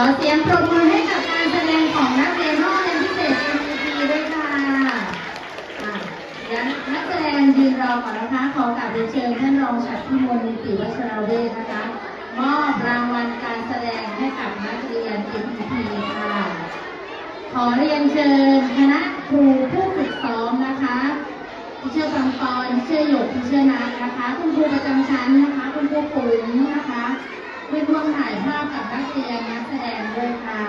อเสียงปรบมือให้กับการแสดงของนักเรียนห้องเรียนพิเศษ MVP ด้วยค่ะอะงั้นนักแสดงยืนรอก่อนนะคะ ขอกราบเรียนเชิญท่านรองฉัตรพิมลนิติวัชรเวชนะคะ มอบรางวัลการแสดงให้กับนักเรียน MVP ค่ะ ขอเรียนเชิญคณะครูผู้ฝึกซ้อมนะคะที่เชื่อปังปอนที่เชื่อหยกที่เชื่อนัทนะคะ คุณครูประจำชั้นนะคะ คุณครูปุ๋ยนะคะ วมถ่ายภาพกับนักเรียนนักแสดงด้วยค่ะ